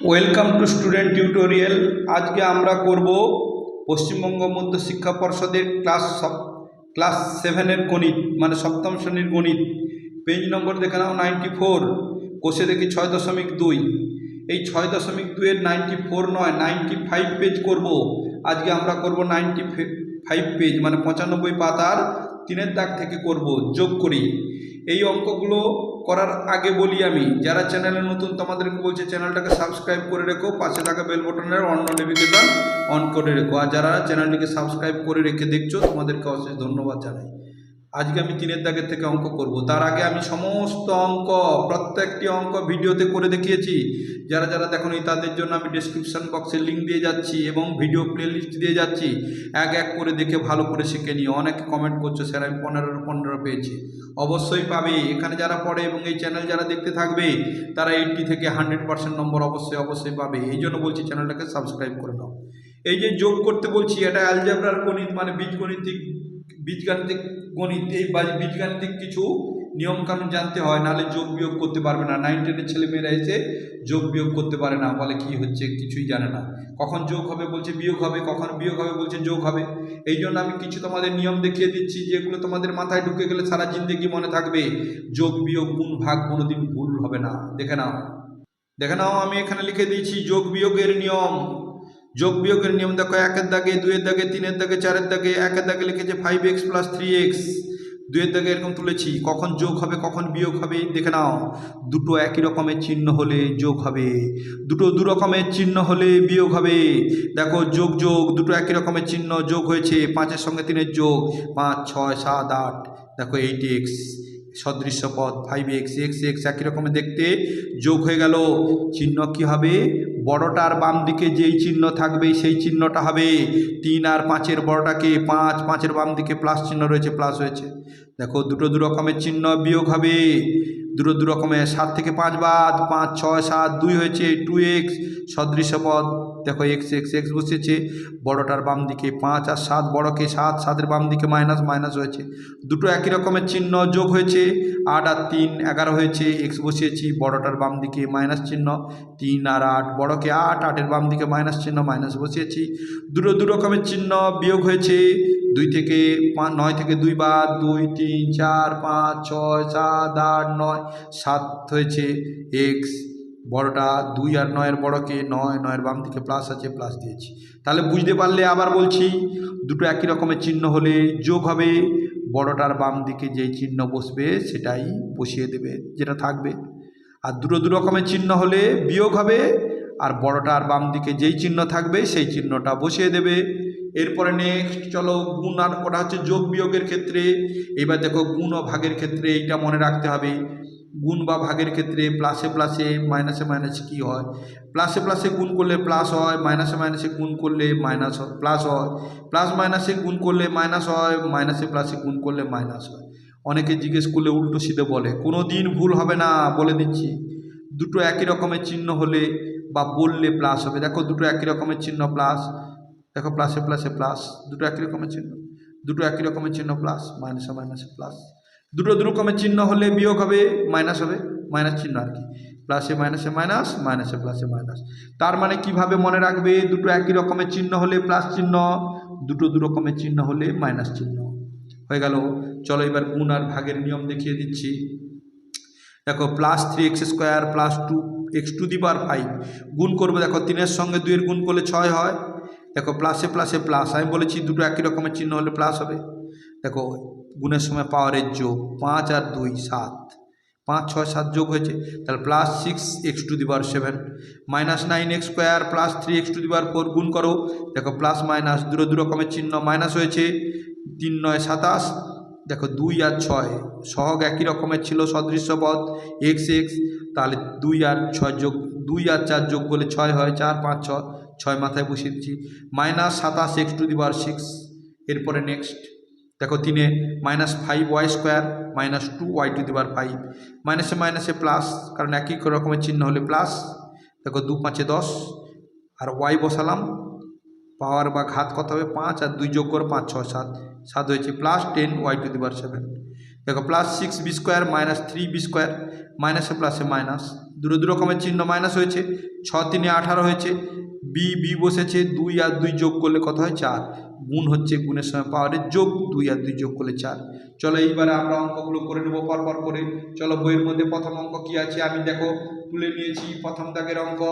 Welcome to student tutorial আজকে আমরা করব পশ্চিমবঙ্গ মধ্য শিক্ষা পর্ষদের ক্লাস ক্লাস সেভেনের গণিত মানে সপ্তম শ্রেণির গণিত। পেজ নম্বর দেখে নাও নাইনটি ফোর কোষে দেখি ছয় দশমিক দুই। এই ছয় দশমিক দুইয়ের নাইনটি ফোর নয় নাইনটি ফাইভ পেজ করব। আজকে আমরা করব নাইনটি ফাইভ পেজ মানে পঁচানব্বই পাতার তিনের দাগ থেকে করব, যোগ করি। এই অঙ্কগুলো করার আগে বলি আমি, যারা চ্যানেলে নতুন, তোমাদেরকে বলছে চ্যানেলটাকে সাবস্ক্রাইব করে রেখো, পাশে থাকা বেল বটনের অন নোটিফিকেশান অন করে রেখো। আর যারা চ্যানেলটিকে সাবস্ক্রাইব করে রেখে দেখছ, তোমাদেরকে অশেষ ধন্যবাদ জানাই। আজকে আমি তিনের দাগের থেকে অঙ্ক করব। তার আগে আমি সমস্ত অঙ্ক, প্রত্যেকটি অঙ্ক ভিডিওতে করে দেখিয়েছি। যারা যারা দেখোনি, তাদের জন্য আমি ডিসক্রিপশন বক্সে লিঙ্ক দিয়ে যাচ্ছি এবং ভিডিও প্লেলিস্ট দিয়ে যাচ্ছি। এক এক করে দেখে ভালো করে শিখে নিও। অনেকে কমেন্ট করছে, স্যার, আমি পনেরো পনেরো পেয়েছি। অবশ্যই পাবে। এখানে যারা পড়ে এবং এই চ্যানেল যারা দেখতে থাকবে, তারা এইটটি থেকে হান্ড্রেড পার্সেন্ট নম্বর অবশ্যই অবশ্যই পাবে। এই জন্য বলছি চ্যানেলটাকে সাবস্ক্রাইব করে নাও। এই যে যোগ করতে বলছি, এটা অ্যালজাবরার গণিত মানে বীজগণিতিক বীজগাণিতিক গণিত, এই বীজগাণিতিক কিছু নিয়মকানুন জানতে হয়, নাহলে যোগ বিয়োগ করতে পারবে না। নাইন টেনের ছেলেমেয়েরা এসে যোগ বিয়োগ করতে পারে না। বলে কি হচ্ছে কিছুই জানে না। কখন যোগ হবে বলছে বিয়োগ হবে, কখন বিয়োগ হবে বলছে যোগ হবে। এই জন্য আমি কিছু তোমাদের নিয়ম দেখিয়ে দিচ্ছি, যেগুলো তোমাদের মাথায় ঢুকে গেলে সারা জিন্দগি মনে থাকবে। যোগ বিয়োগ, গুণ ভাগ কোনোদিন ভুল হবে না। দেখে নাও। দেখে নাও, আমি এখানে লিখে দিয়েছি, যোগ বিয়োগের নিয়ম। যোগ বিয়োগের নিয়ম দেখো, একের দাগে, দুইয়ের দাগে, তিনের দাগে, চারের দাগে, একের দাগে লিখেছে five x plus three x দুইয়ের দাগে এরকম তুলেছি, কখন যোগ হবে, কখন বিয়োগ হবে, দেখে নাও। দুটো একই রকমের চিহ্ন হলে যোগ হবে। দুটো দু রকমের চিহ্ন হলে বিয়োগ হবে। দেখো, যোগ যোগ, দুটো একই রকমের চিহ্ন যোগ হয়েছে, পাঁচের সঙ্গে তিনের যোগ, পাঁচ, ছয়, সাত, আট, দেখো এইট এক্স সদৃশ্য পদ ফাইভ এক্স এক্স এক্স একই রকমের দেখতে। যোগ হয়ে গেল, চিহ্ন কি হবে? বড়টার বাম দিকে যেই চিহ্ন থাকবে, সেই চিহ্নটা হবে তিন আর পাঁচের বড়টাকে পাঁচ, পাঁচের বাম দিকে প্লাস চিহ্ন রয়েছে প্লাস হয়েছে। দেখো, দুটো দু রকমের চিহ্ন বিয়োগ হবে। দুটো দু রকমের, সাত থেকে পাঁচ বাদ, পাঁচ, ছয়, সাত, দুই হয়েছে টু এক্স সদৃশ্য পদ দেখো এক্স এক্স এক্স বসেছে বড়টার বাম দিকে পাঁচ আর সাত বড়কে সাত, সাতের বাম দিকে মাইনাস মাইনাস হয়েছে। দুটো একই রকমের চিহ্ন যোগ হয়েছে, আট আর তিন এগারো হয়েছে এক্স বসিয়েছি, বড়টার বাম দিকে মাইনাস চিহ্ন, তিন আর আট বড়কে আট, আটের বাম দিকে মাইনাস চিহ্ন, মাইনাস বসিয়েছি। দুটো দু রকমের চিহ্ন বিয়োগ হয়েছে, দুই থেকে নয় থেকে দুই বাদ, দুই, তিন, চার, পাঁচ, ছয়, সাত, আট, নয়, সাত হয়েছে এক্স বড়টা দুই আর নয়ের বড়কে নয়, নয়ের বাম দিকে প্লাস আছে প্লাস দিয়েছি। তাহলে বুঝতে পারলে আবার বলছি, দুটো একই রকমের চিহ্ন হলে যোগ হবে, বড়টার বাম দিকে যেই চিহ্ন বসবে সেটাই বসিয়ে দেবে, যেটা থাকবে। আর দুটো দু রকমের চিহ্ন হলে বিয়োগ হবে, আর বড়টার বাম দিকে যেই চিহ্ন থাকবে সেই চিহ্নটা বসিয়ে দেবে। এরপরে নেক্সট চলো গুণ আর ওটা হচ্ছে যোগ বিয়োগের ক্ষেত্রে। এবার দেখো গুণ ও ভাগের ক্ষেত্রে এইটা মনে রাখতে হবে। গুণ বা ভাগের ক্ষেত্রে প্লাসে প্লাসে মাইনাসে মাইনাসে কী হয়? প্লাসে প্লাসে গুণ করলে প্লাস হয় মাইনাসে মাইনাসে গুণ করলে মাইনাস হয় প্লাস হয়। প্লাস মাইনাসে গুণ করলে মাইনাস হয় মাইনাসে প্লাসে গুণ করলে মাইনাস হয়। অনেকে জিজ্ঞেস করলে উল্টো সিধে বলে কোনো দিন ভুল হবে না? বলে দিচ্ছি। দুটো একই রকমের চিহ্ন হলে বা বললে প্লাস হবে। দেখো, দুটো একই রকমের চিহ্ন প্লাস দেখো প্লাসে প্লাসে প্লাস দুটো একই রকমের চিহ্ন। দুটো একই রকমের চিহ্ন প্লাস মাইনাসে মাইনাসে প্লাস দুটো দু রকমের চিহ্ন হলে বিয়োগ হবে মাইনাস হবে মাইনাস চিহ্ন আর কি। প্লাসে মাইনাসে মাইনাস মাইনাসে প্লাসে মাইনাস তার মানে কীভাবে মনে রাখবে? দুটো একই রকমের চিহ্ন হলে প্লাস চিহ্ন, দুটো দু রকমের চিহ্ন হলে মাইনাস চিহ্ন। হয়ে গেল। চলো এবার গুণ আর ভাগের নিয়ম দেখিয়ে দিচ্ছি। দেখো plus three x square plus two x to the power five গুণ করবে, দেখো, তিনের সঙ্গে দুইয়ের গুণ করলে ছয় হয়। দেখো প্লাসে প্লাসে প্লাস আমি বলেছি দুটো একই রকমের চিহ্ন হলে প্লাস হবে। দেখো গুণের সময় পাওয়ারের যোগ পাঁচ আর দুই সাত। পাঁচ, ছয়, সাত যোগ হয়েছে, তাহলে plus six x to the power seven minus nine x square plus three x to the power four গুণ করো, দেখো প্লাস মাইনাস দুটো দু রকমের চিহ্ন মাইনাস হয়েছে, তিন, নয়, সাতাশ, দেখো দুই আর ছয়, সহগ একই রকমের ছিল সদৃশ্য পদ এক্স এক্স তাহলে দুই আর ছয় যোগ, দুই আর চার যোগ করলে ছয় হয়, চার, পাঁচ ছয় ছয় মাথায় বসিয়ে দিচ্ছি মাইনাস সাতাশ x to the power six এরপরে নেক্সট দেখো তিনে minus five y square minus two y to the power five মাইনাসে মাইনাসে প্লাস কারণ একই রকমের চিহ্ন হলে প্লাস দেখো দু পাঁচে দশ, আর ওয়াই বসালাম। পাওয়ার বা ঘাত কত হবে? পাঁচ, আর দুই যোগ করে পাঁচ, ছয়, সাত। সাত হয়েছে plus ten y to the power seven দেখো plus six b square minus three b square মাইনাসে প্লাসে মাইনাস দুটো দু রকমের চিহ্ন মাইনাস হয়েছে। ছ, তিনে আঠারো হয়েছে। বি বি বসেছে। দুই, আর দুই যোগ করলে কত হয়? চার। গুণ হচ্ছে গুণের সময় পাওয়ারের যোগ দুই আর দুই যোগ করলে চার। চলো এইবারে আমরা অঙ্কগুলো করে নেব পরপর করে। চলো বইয়ের মধ্যে প্রথম অঙ্ক কি আছে? আমি দেখো, তুলে নিয়েছি প্রথম দাগের অঙ্ক।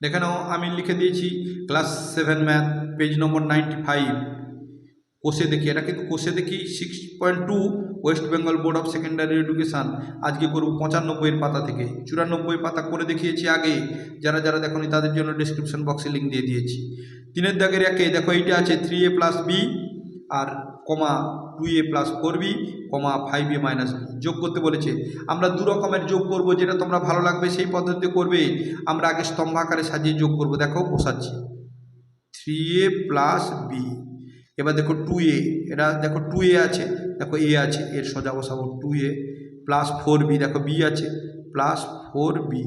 দেখে নাও, আমি লিখে দিয়েছি class seven math, page number ninety five. কোষে দেখি, এটা কিন্তু কোষে দেখি, six point two West Bengal board of secondary education. আজকে করব পঁচানব্বইয়ের পাতা থেকে। চুরানব্বই পাতা করে দেখিয়েছি আগে। যারা যারা দেখোনি, তাদের জন্য ডিসক্রিপশন বক্সে লিঙ্ক দিয়ে দিয়েছি। তিনের দাগের একে, দেখো এইটা আছে three A plus b R comma two a plus four b comma five a minus b যোগ করতে বলেছে। আমরা দু রকমের যোগ করব, যেটা তোমরা ভালো লাগবে সেই পদ্ধতিতে করবে। আমরা আগে স্তম্ভাকারে সাজিয়ে যোগ করব, দেখো বসাচ্ছি। থ্রি এ প্লাস বি এবার দেখো টু এ এটা দেখো টু এ আছে, দেখো এ আছে, এর সোজা বসাবো two a plus four b দেখো বি আছে প্লাস ফোর বি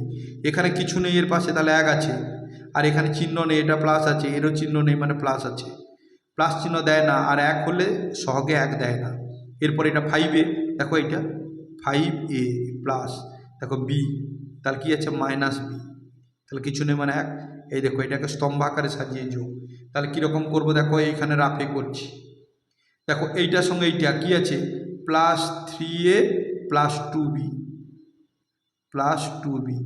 এখানে কিছু নেই, এর পাশে তাহলে এক আছে। আর এখানে চিহ্ন নেই, এটা প্লাস আছে, এরও চিহ্ন নেই মানে প্লাস আছে। প্লাস চিহ্ন দেয় না, আর এক হলে সহগে এক দেয় না। এরপর এটা ফাইভ এ দেখো এটা ফাইভ এ প্লাস দেখো বি তাহলে কী আছে? মাইনাস বি তাহলে কিছু নেই মানে এক। এই দেখো, এটাকে স্তম্ভ আকারে সাজিয়ে যোগ। তাহলে কীরকম করব? দেখো, এইখানে রাফে করছি। দেখো, এইটার সঙ্গে এইটা কী আছে? Plus three a plus two b plus two b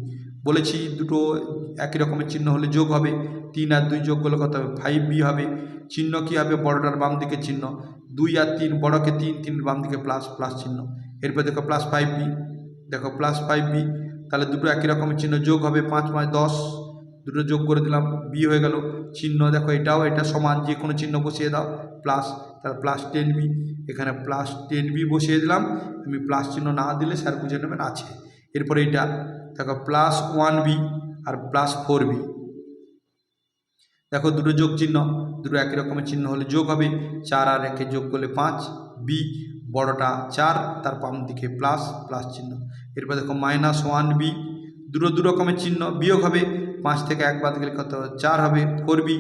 বলেছি, দুটো একই রকমের চিহ্ন হলে যোগ হবে। তিন আর দুই যোগ করলে কত হবে? ফাইভ বি হবে। চিহ্ন কী হবে? বড়টার বাম দিকে চিহ্ন। দুই আর তিন, বড়কে তিন তিন বাম দিকে প্লাস প্লাস চিহ্ন। এরপর দেখো প্লাস ফাইভ বি দেখো প্লাস ফাইভ বি তাহলে দুটো একই রকমের চিহ্ন যোগ হবে। পাঁচ পাঁচ দশ, দুটো যোগ করে দিলাম বি হয়ে গেল। চিহ্ন দেখো এটাও, এটা সমান, যে কোনো চিহ্ন বসিয়ে দাও। প্লাস তাহলে প্লাস টেন বি এখানে প্লাস টেন বি বসিয়ে দিলাম। আমি প্লাস চিহ্ন না দিলে স্যার বুঝে নেবেন আছে। এরপরে এটা দেখো প্লাস ওয়ান বি আর প্লাস ফোর বি দেখো, দুটো যোগ চিহ্ন, দুটো একই রকমের চিহ্ন হলে যোগ হবে। চার আর একে যোগ করলে পাঁচ বি বড়টা চার তার বাম দিকে প্লাস প্লাস চিহ্ন। এরপর দেখো মাইনাস ওয়ান বি দুটো দু রকমের চিহ্ন বিয়োগ হবে। পাঁচ থেকে এক বাদ গেলে কত? চার হবে ফোর বি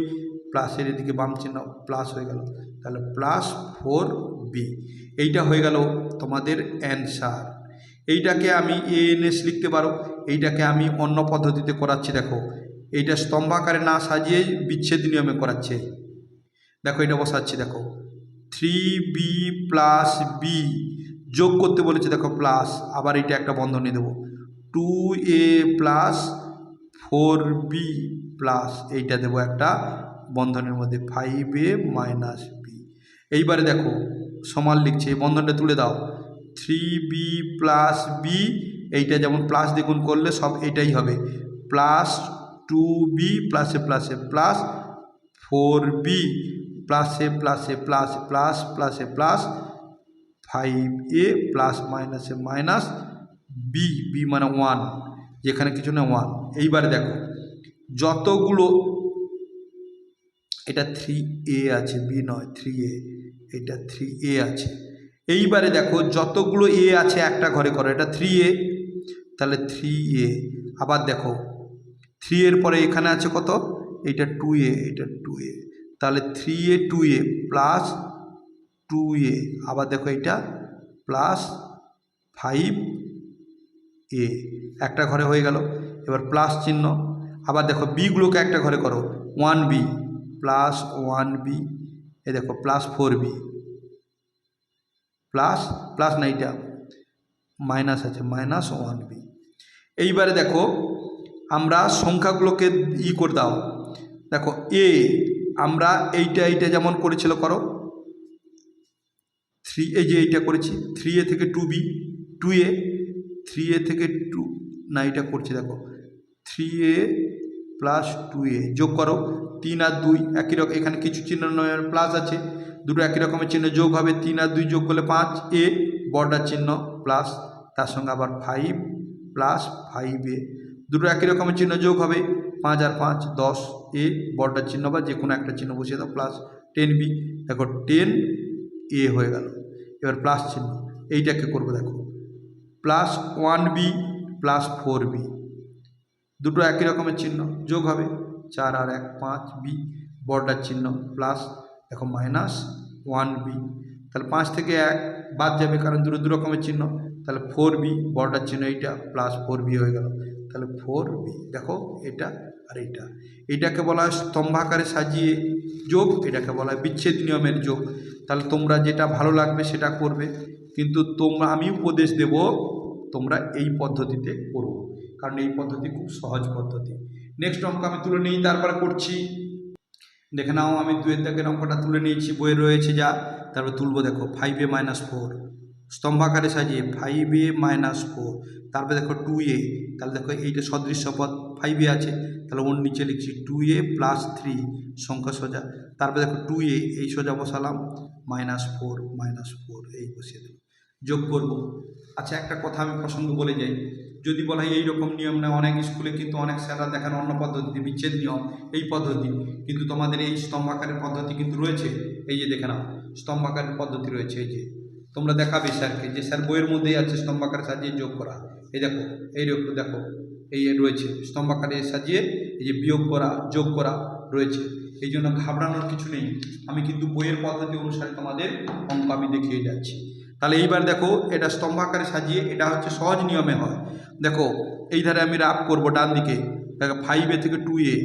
প্লাসের এদিকে বাম চিহ্ন প্লাস হয়ে গেল। তাহলে প্লাস ফোর বি এইটা হয়ে গেল তোমাদের অ্যান্সার এইটাকে আমি এ এন এস লিখতে পারো। এইটাকে আমি অন্য পদ্ধতিতে করাচ্ছি, দেখো। এইটা স্তম্ভাকারে না সাজিয়ে বিচ্ছেদ নিয়মে করাচ্ছে। দেখো, এটা বসাচ্ছি, দেখো। থ্রি বি প্লাস বি যোগ করতে বলেছে, দেখো, প্লাস। আবার এটা একটা বন্ধনী দেবো। Two a plus four b plus. এইটা দেবো একটা বন্ধনের মধ্যে ফাইভ এ মাইনাস বি। এইবারে দেখো, সমান লিখছে। এই বন্ধনটা তুলে দাও। থ্রি বি প্লাস বি এইটা যেমন প্লাস দ্বিগুণ করলে সব এটাই হবে। প্লাস টু বি প্লাসে প্লাসে প্লাস ফোর বি প্লাসে প্লাসে প্লাস প্লাস প্লাসে প্লাস ফাইভ এ প্লাস মাইনাসে মাইনাস বি বি মানে ওয়ান যেখানে কিছু না ওয়ান এইবারে দেখো, যতগুলো এটা থ্রি এ আছে বি নয় থ্রি এ এটা থ্রি এ আছে। এইবারে দেখো, যতগুলো এ আছে একটা ঘরে করো, এটা থ্রি এ তাহলে থ্রি এ আবার দেখো থ্রি এর পরে এখানে আছে কত? এটা টু এ এটা টু এ তাহলে three a two a plus two a আবার দেখো এটা প্লাস ফাইভ এ একটা ঘরে হয়ে গেল, এবার প্লাস চিহ্ন। আবার দেখো বিগুলোকে একটা ঘরে করো one b plus one b a দেখো plus four b plus plus না, এইটা। মাইনাস আছে মাইনাস ওয়ান বি এইবারে দেখো, আমরা সংখ্যাগুলোকে ই করে দাও। দেখো এ আমরা এইটা এইটা যেমন করেছিল করো। থ্রি এ যে এইটা করেছি থ্রি এ থেকে two b two a three a থেকে টু না এটা করছি, দেখো। থ্রি এ প্লাস টু এ যোগ করো, তিন আর দুই, একই রকম, এখানে কিছু চিহ্ন নয় প্লাস আছে, দুটো একই রকমের চিহ্ন যোগ হবে, তিন আর দুই যোগ করলে পাঁচ এ বর্ডার চিহ্ন প্লাস তার সঙ্গে আবার ফাইভ প্লাস ফাইভ দুটো একই রকমের চিহ্ন যোগ হবে। পাঁচ আর পাঁচ, দশ এ বর্ডার চিহ্ন বা যে কোনো একটা চিহ্ন বসিয়ে দাও প্লাস টেন বি দেখো টেন এ হয়ে গেল। এবার প্লাস চিহ্ন। এইটাকে করব দেখো। Plus one b plus four b দুটো একই রকমের চিহ্ন যোগ হবে। চার আর এক, পাঁচ বি বর্ডার চিহ্ন প্লাস দেখো মাইনাস ওয়ান বি তাহলে পাঁচ থেকে এক বাদ যাবে, কারণ দুটো দু রকমের চিহ্ন। তাহলে ফোর বি বড়টার চিহ্ন এইটা প্লাস ফোর বি হয়ে গেল। তাহলে ফোর বি দেখো, এটা আর এইটা। এটাকে বলা হয় স্তম্ভাকারে সাজিয়ে যোগ, এটাকে বলা হয় বিচ্ছেদ নিয়মের যোগ। তাহলে তোমরা যেটা ভালো লাগবে সেটা করবে, কিন্তু তোমরা, আমি উপদেশ দেব, তোমরা এই পদ্ধতিতে করো। কারণ এই পদ্ধতি খুব সহজ পদ্ধতি। নেক্সট অঙ্ক আমি তুলে নিই, তারপরে করছি। দেখে নাও, আমি দুয়ের দাগের অঙ্কটা তুলে নিয়েছি, বইয়ে রয়েছে যা। তারপর তুলবো, দেখো ফাইভ এ মাইনাস ফোর স্তম্ভাকারে সাজিয়ে ফাইভ এ মাইনাস ফোর তারপরে দেখো টু এ তাহলে দেখো এইটা সদৃশ্য পদ ফাইভ এ আছে, তাহলে ওর নিচে লিখছি টু এ প্লাস থ্রি সংখ্যা সোজা। তারপরে দেখো টু এ এই সোজা বসালাম মাইনাস ফোর মাইনাস ফোর এই বসিয়ে দেবো যোগ করব। আচ্ছা একটা কথা আমি প্রসঙ্গ বলে যাই। যদি বলা হয় এইরকম নিয়ম না, অনেক স্কুলে কিন্তু অনেক স্যাররা দেখান অন্য পদ্ধতি বিচ্ছেদ নিয়ম, এই পদ্ধতি। কিন্তু তোমাদের এই স্তম্ভাকারের পদ্ধতি কিন্তু রয়েছে, এই যে দেখে নাও, স্তম্ভাকারের পদ্ধতি রয়েছে, এই যে। তোমরা দেখাবে স্যারকে যে স্যার বইয়ের মধ্যেই আছে স্তম্ভাকারে সাজিয়ে যোগ করা। এই দেখো এই দেখো, এই রয়েছে। স্তম্ভাকারে সাজিয়ে এই যে বিয়োগ করা, যোগ করা রয়েছে। এই জন্য ঘাবড়ানোর কিছু নেই। আমি কিন্তু বইয়ের পদ্ধতি অনুসারে তোমাদের অঙ্ক আমি দেখিয়ে যাচ্ছি। তাহলে এইবার দেখো, এটা স্তম্ভাকারে সাজিয়ে, এটা হচ্ছে সহজ নিয়মে হয়। দেখো, এই ধারে আমি রাফ করব ডান দিকে। দেখো ফাইভ এ থেকে টু এ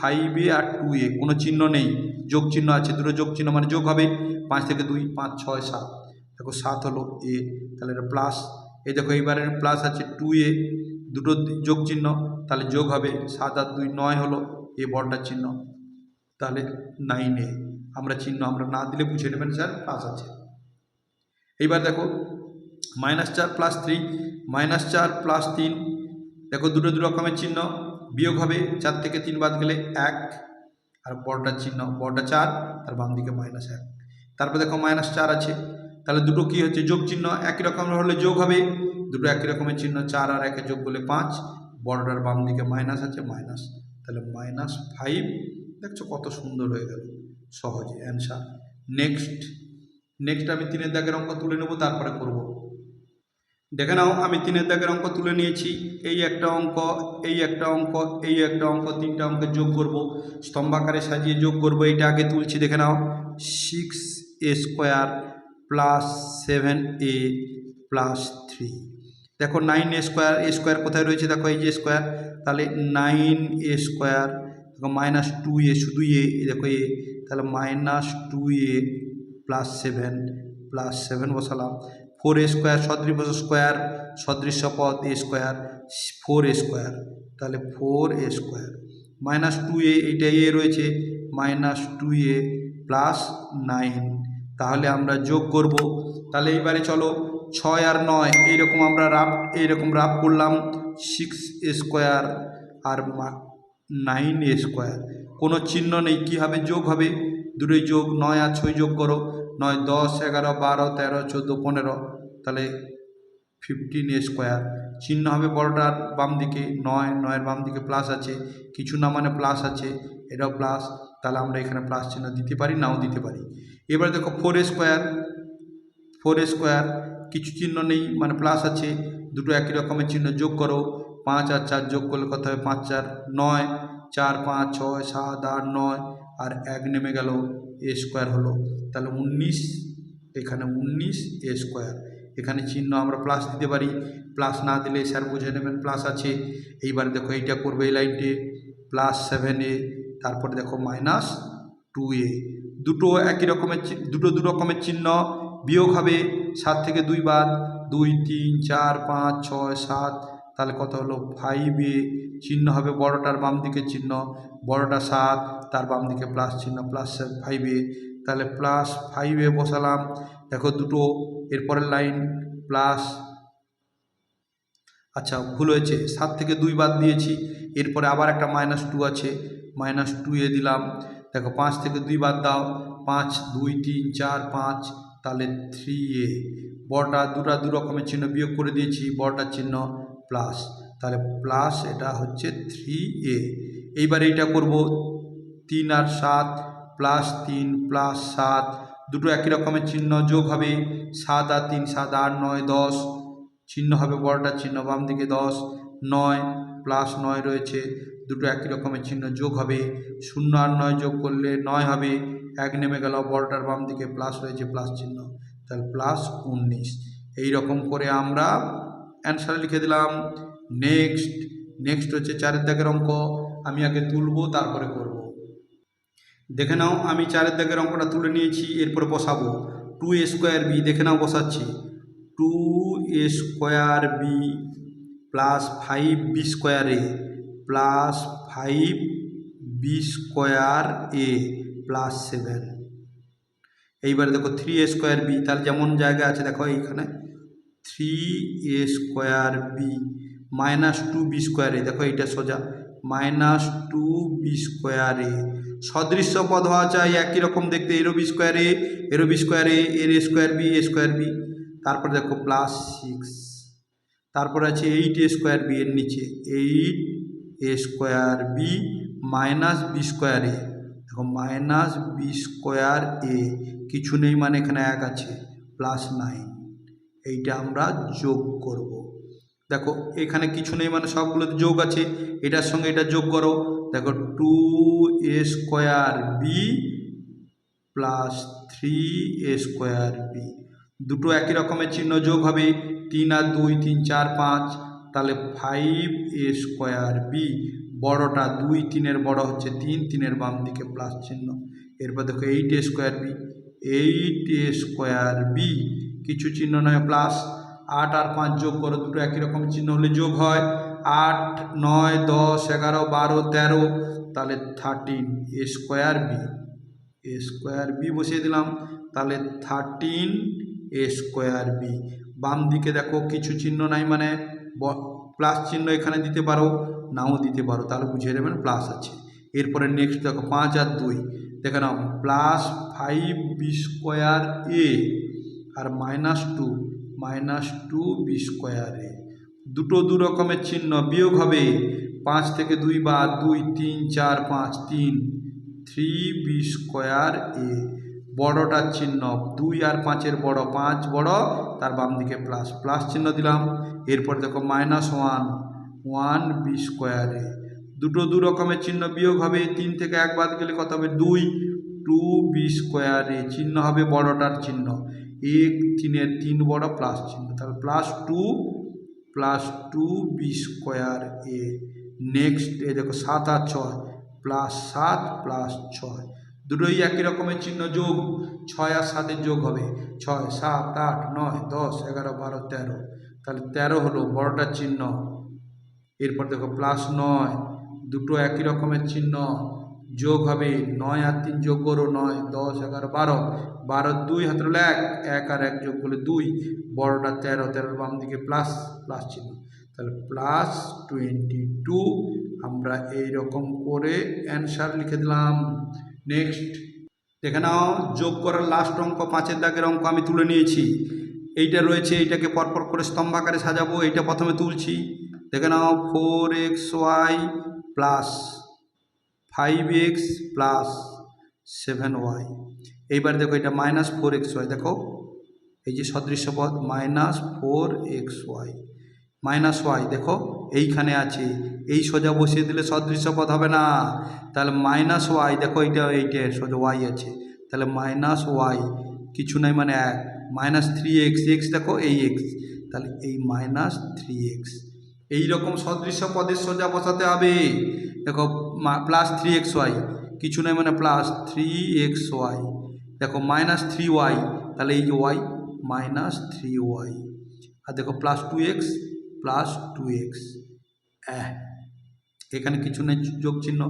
ফাইভ এ আর টু এ কোনো চিহ্ন নেই। যোগ চিহ্ন আছে, দুটো যোগ চিহ্ন মানে যোগ হবে। পাঁচ থেকে দুই, পাঁচ, ছয়, সাত। দেখো সাত হলো এ তাহলে এটা প্লাস এই দেখো এইবারে প্লাস আছে টু এ দুটো যোগ চিহ্ন, তাহলে যোগ হবে সাত আর দুই নয় হলো এ বড়টার চিহ্ন। তাহলে নাইন এ আমরা চিহ্ন আমরা না দিলে বুঝে নেবেন স্যার প্লাস আছে। এইবার দেখো মাইনাস চার প্লাস থ্রি মাইনাস চার প্লাস তিন, দেখো দুটো দু রকমের চিহ্ন, বিয়োগ হবে চার থেকে তিন বাদ গেলে এক, আর বড়টার চিহ্ন বড়টা চার, তার বাম দিকে মাইনাস এক। তারপর দেখো মাইনাস চার আছে তাহলে দুটো কী হচ্ছে? যোগ চিহ্ন একই রকমের হলে যোগ হবে। দুটো একই রকমের চিহ্ন, চার আর একে যোগ করলে পাঁচ। বড়টার বাম দিকে মাইনাস আছে মাইনাস তাহলে মাইনাস ফাইভ দেখছ কত সুন্দর হয়ে গেল। সহজে অ্যান্সার নেক্সট নেক্সট আমি তিনের দাগের অঙ্ক তুলে নেব, তারপরে করব। দেখে নাও, আমি তিনের দাগের অঙ্ক তুলে নিয়েছি। এই একটা অঙ্ক, এই একটা অঙ্ক, এই একটা অঙ্ক, তিনটা অঙ্কে যোগ করব। স্তম্ভাকারে সাজিয়ে যোগ করব, এইটা আগে তুলছি, দেখে নাও। Six a square plus seven a plus three দেখো nine a square a square কোথায় রয়েছে? দেখো এই যে স্কোয়ার তাহলে নাইন এ স্কোয়ার দেখো মাইনাস টু এ শুধু এ দেখো এ তাহলে minus two a plus seven plus seven বসালাম। ফোর এ স্কোয়ার সদৃশ স্কোয়ার সদৃশ্য পদ a square four a square তাহলে four a square minus two a এইটা এ রয়েছে minus two a plus nine তাহলে আমরা যোগ করব। তাহলে এইবারে চলো ছয় আর নয়, এইরকম আমরা রাফ, এইরকম রাফ করলাম সিক্স স্কোয়ার আর নাইন স্কোয়ার কোনো চিহ্ন নেই, কী হবে? যোগ হবে। দুটোই যোগ, নয় আর ছয় যোগ করো। নয়, দশ, এগারো, বারো, তেরো, চোদ্দ, পনেরো। তাহলে ফিফটিন স্কোয়ার চিহ্ন হবে বড়টার বাম দিকে, নয়, নয়ের বাম দিকে প্লাস আছে। কিছু না মানে প্লাস আছে, এটাও প্লাস তাহলে আমরা এখানে প্লাস চিহ্ন দিতে পারি, নাও দিতে পারি। এবার দেখো ফোর স্কোয়ার ফোর স্কোয়ার কিছু চিহ্ন নেই মানে প্লাস আছে, দুটো একই রকমের চিহ্ন যোগ করো, পাঁচ আর চার যোগ করলে কত হবে পাঁচ, চার, নয়, চার, পাঁচ, ছয়, সাত, আট, নয়, আর এক নেমে গেল এ স্কোয়ার হলো। তাহলে উনিশ, এখানে উনিশ এ স্কোয়ার এখানে চিহ্ন আমরা প্লাস দিতে পারি। প্লাস না দিলে স্যার বুঝে নেবেন প্লাস আছে। এইবার দেখো এইটা করবে এই লাইনটি প্লাস সেভেন এ তারপরে দেখো মাইনাস টু এ দুটো একই রকমের দুটো দু রকমের চিহ্ন বিয়োগ হবে সাত থেকে দুই বাদ, দুই, তিন, চার, পাঁচ, ছয়, সাত, তাহলে কত হলো? ফাইভ চিহ্ন হবে বড়টার বাম দিকে চিহ্ন, বড়টা সাত, তার বাম দিকে প্লাস চিহ্ন প্লাস ফাইভ তাহলে প্লাস ফাইভ বসালাম। দেখো দুটো, এরপরের লাইন প্লাস আচ্ছা ভুল হয়েছে। সাত থেকে দুই বাদ দিয়েছি। এরপরে আবার একটা মাইনাস টু আছে। মাইনাস টু এ দিলাম। দেখো পাঁচ থেকে দুই বাদ দাও। পাঁচ, দুই, তিন, চার, পাঁচ, তাহলে থ্রি এ বড়টা দুটা দু রকমের চিহ্ন বিয়োগ করে দিয়েছি বড়টার চিহ্ন প্লাস তাহলে প্লাস এটা হচ্ছে থ্রি এ এইবার এইটা করব, তিন আর সাত প্লাস তিন প্লাস সাত। দুটো একই রকমের চিহ্ন যোগ হবে, সাত আর তিন, সাত আট নয়, দশ। চিহ্ন হবে বড়টার চিহ্ন বাম দিকে দশ। নয় প্লাস নয় রয়েছে। দুটো একই রকমের চিহ্ন যোগ হবে। শূন্য আর নয় যোগ করলে নয় হবে। এক নেমে গেল বড়টার বাম দিকে প্লাস রয়েছে প্লাস চিহ্ন। তাহলে প্লাস উনিশ। এই রকম করে আমরা অ্যান্সার লিখে দিলাম। নেক্সট নেক্সট হচ্ছে চারের দাগের অঙ্ক। আমি আগে তুলবো, তারপরে করব। দেখে নাও, আমি চারের দাগের অঙ্কটা তুলে নিয়েছি, এরপরে বসাবো। টু এ স্কোয়ার বি দেখে নাও, বসাচ্ছি। Two a square b plus five b square a plus five b square a plus seven. এইবারে দেখো থ্রি এ স্কোয়ার বি, তার যেমন জায়গা আছে, দেখো এইখানে। Three a square b minus two b square a, দেখো এইটা সোজা। Minus two b square a. সদৃশ্য পদ হওয়া চাই একই রকম দেখতে এরো বি স্কোয়ার এ এরো বি স্কোয়ার এ, এর a square b, a square b. তারপরে দেখো প্লাস সিক্স। তারপর আছে এইট এ স্কোয়ার বি এর নিচে। Eight a square b minus b square a দেখো মাইনাস বি স্কোয়ার এ কিছু নেই মানে এখানে এক আছে প্লাস নাইন এইটা আমরা যোগ করব। দেখো, এখানে কিছু নেই মানে সবগুলোতে যোগ আছে, এটার সঙ্গে এটা যোগ করো। দেখো two a square b plus three a square b দুটো একই রকমের চিহ্ন যোগ হবে, তিন আর দুই, তিন, চার, পাঁচ। তাহলে ফাইভ এ স্কোয়ার বি বড়টা দুই তিনের বড় হচ্ছে তিন, তিনের বাম দিকে প্লাস চিহ্ন। এরপর দেখো eight a square b eight a square b কিছু চিহ্ন নয় প্লাস আট আর পাঁচ যোগ করো, দুটো একই রকম চিহ্ন হলে যোগ হয়। আট, নয়, দশ, এগারো, বারো, তেরো, তাহলে thirteen a square b a square b বসিয়ে দিলাম, তাহলে থার্টিন এ স্কোয়ার বি বাম দিকে দেখো কিছু চিহ্ন নাই মানে প্লাস চিহ্ন এখানে দিতে পারো, নাও দিতে পারো, তাহলে বুঝিয়ে দেবেন প্লাস আছে। এরপরে নেক্সট দেখো, পাঁচ আর দুই। দেখে নাও plus five b square a R minus two minus two b square a দুটো দু রকমের চিহ্ন বিয়োগ হবে। পাঁচ থেকে দুই বা দুই, তিন, চার, পাঁচ, তিন থ্রি বি স্কোয়ার এ বড়টার চিহ্ন, দুই আর পাঁচের বড়, পাঁচ বড়, তার বাম দিকে প্লাস প্লাস চিহ্ন দিলাম। এরপর দেখো মাইনাস ওয়ান ওয়ান বি স্কোয়ারে দুটো দু রকমের চিহ্ন বিয়োগ হবে তিন থেকে এক বাদ গেলে কত হবে? দুই। টু বি স্কোয়ারে চিহ্ন হবে বড়টার চিহ্ন। এক তিনের তিন বড় প্লাস চিহ্ন। তাহলে plus two plus two b square a. Next এ দেখো সাত আর ছয়। প্লাস সাত প্লাস ছয়। দুটোই একই রকমের চিহ্ন যোগ। ছয় আর সাতের যোগ হবে। ছয়, সাত, আট, নয়, দশ, এগারো, বারো, তেরো। তাহলে তেরো হলো বড়টার চিহ্ন। এরপর দেখো প্লাস নয়, দুটো একই রকমের চিহ্ন, যোগ হবে নয় আর তিন যোগ করো নয়, দশ, এগারো, বারো। বারো, দুই, হাত হলো এক এক আর এক যোগ করলে দুই। বড়টা তেরো, তেরোর বাম দিকে প্লাস প্লাস চিহ্ন। তাহলে প্লাস টোয়েন্টি টু আমরা এই রকম করে অ্যান্সার লিখে দিলাম। নেক্সট দেখে নাও, যোগ করার লাস্ট অঙ্ক পাঁচের দাগের অঙ্ক আমি তুলে নিয়েছি। এইটা রয়েছে, এইটাকে পরপর করে স্তম্ভাকারে সাজাবো, এইটা প্রথমে তুলছি। দেখে নাও four x y plus five x plus seven y এইবার দেখো এটা মাইনাস ফোর এক্স ওয়াই দেখো। এই যে সদৃশ্য পদ minus four x y minus y দেখো, এইখানে আছে। এই সোজা বসিয়ে দিলে সদৃশ্য পদ হবে না। তাহলে মাইনাস ওয়াই দেখো এইটা এইটা সোজা ওয়াই আছে। তাহলে মাইনাস ওয়াই কিছু নাই মানে এক। মাইনাস থ্রি এক্স এক্স দেখো এই এক্স তাহলে এই মাইনাস থ্রি এক্স এইরকম সদৃশ্য পদের সোজা বসাতে হবে। দেখো প্লাস থ্রি এক্স ওয়াই কিছু নয় মানে প্লাস থ্রি এক্স ওয়াই দেখো মাইনাস থ্রি ওয়াই তাহলে এই যে ওয়াই মাইনাস থ্রি ওয়াই আর দেখো plus two x plus two x এখানে কিছু নেই যোগ চিহ্ন।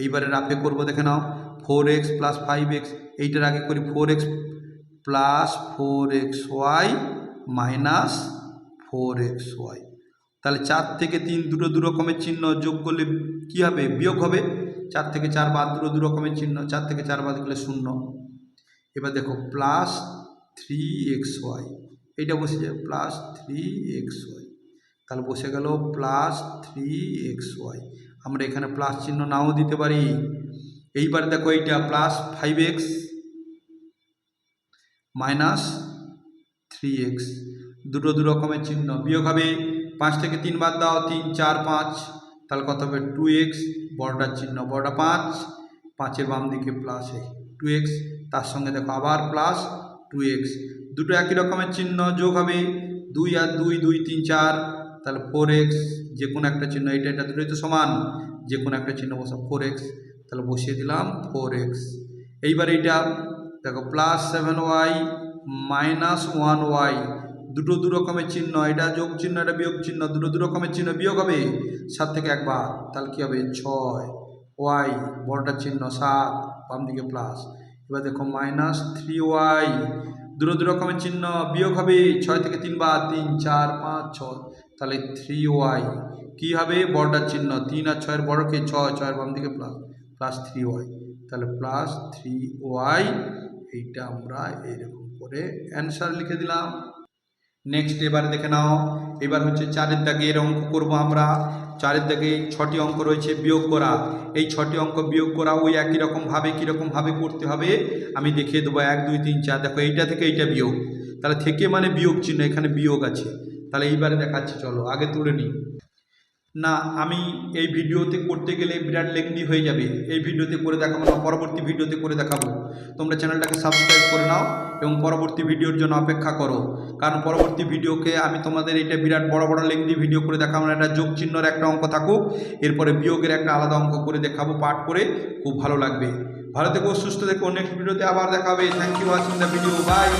এইবারে রাফে করব, দেখে নাও। Four x plus five x এইটার আগে করি four x plus four x y minus four x y তাহলে চার থেকে তিন দুটো দু রকমের চিহ্ন যোগ করলে কী হবে? বিয়োগ হবে। চার থেকে চার বাদ দুটো দু রকমের চিহ্ন, চার থেকে চার বাদ গেলে শূন্য। এবার দেখো প্লাস থ্রি এক্স ওয়াই এইটা বসে যায় প্লাস থ্রি এক্স ওয়াই তাহলে বসে গেল প্লাস থ্রি এক্স ওয়াই আমরা এখানে প্লাস চিহ্ন নাও দিতে পারি। এইবার দেখো এইটা plus five x minus three x. দুটো দু রকমের চিহ্ন। বিয়োগ হবে পাঁচ থেকে তিন বাদ দাও, তিন, চার, পাঁচ। তাহলে কত হবে? Two x. বড়টার চিহ্ন, বড়টা পাঁচ। পাঁচের বাম দিকে প্লাস টু এক্স। তার সঙ্গে দেখো আবার প্লাস টু এক্স। দুটো একই রকমের চিহ্ন, যোগ হবে দুই আর দুই দুই, তিন, চার। তাহলে ফোর এক্স যে কোনো একটা চিহ্ন, এটা এটা দুটোই তো সমান। যে কোনো একটা চিহ্ন বসা ফোর এক্স। তাহলে বসিয়ে দিলাম ফোর এক্স। এইবার এইটা দেখো plus seven y minus one y দুটো দু রকমের চিহ্ন, এটা যোগ চিহ্ন, এটা বিয়োগ চিহ্ন, দুটো দু রকমের চিহ্ন বিয়োগ হবে সাত থেকে একবার তাহলে কী হবে? ছয় ওয়াই বড়টার চিহ্ন সাত, বাম দিকে প্লাস এবার দেখো মাইনাস থ্রি ওয়াই দুটো দু রকমের চিহ্ন বিয়োগ হবে ছয় থেকে তিনবার তিন, চার, পাঁচ, ছয়, তাহলে থ্রি ওয়াই কী হবে? বড়টার চিহ্ন, তিন আর ছয়ের বড়কে ছয়, ছয়ের বাম দিকে প্লাস প্লাস থ্রি ওয়াই তাহলে প্লাস থ্রি ওয়াই এইটা আমরা এইরকম করে অ্যান্সার লিখে দিলাম। নেক্সট এবার দেখে নাও। এবার হচ্ছে চারের দাগে এর অঙ্ক করব আমরা। চারের দাগে ছটি অঙ্ক রয়েছে বিয়োগ করা। এই ছটি অঙ্ক বিয়োগ করা ওই একই রকমভাবে কীরকমভাবে করতে হবে? আমি দেখিয়ে দেবো। এক, দুই, তিন, চার। দেখো, এইটা থেকে এইটা বিয়োগ। তাহলে থেকে মানে বিয়োগ চিহ্ন, এখানে বিয়োগ আছে। তাহলে এইবারে দেখাচ্ছি, চলো, আগে তুলে নিই। না, আমি এই ভিডিওতে করতে গেলে বিরাট লেন্দি হয়ে যাবে। এই ভিডিওতে করে দেখাবো না, পরবর্তী ভিডিওতে করে দেখাবো। তোমরা চ্যানেলটাকে সাবস্ক্রাইব করে নাও এবং পরবর্তী ভিডিওর জন্য অপেক্ষা করো। কারণ পরবর্তী ভিডিওকে আমি তোমাদের এটা বিরাট বড় বড় লেন্দি ভিডিও করে দেখাবো না, এটা যোগ চিহ্নর একটা অঙ্ক থাকুক। এরপরে বিয়োগের একটা আলাদা অঙ্ক করে দেখাবো, পাঠ করে। খুব ভালো লাগবে। ভালো থেকো, সুস্থ থেকো নেক্সট ভিডিওতে আবার দেখাবে thank you watching the video bye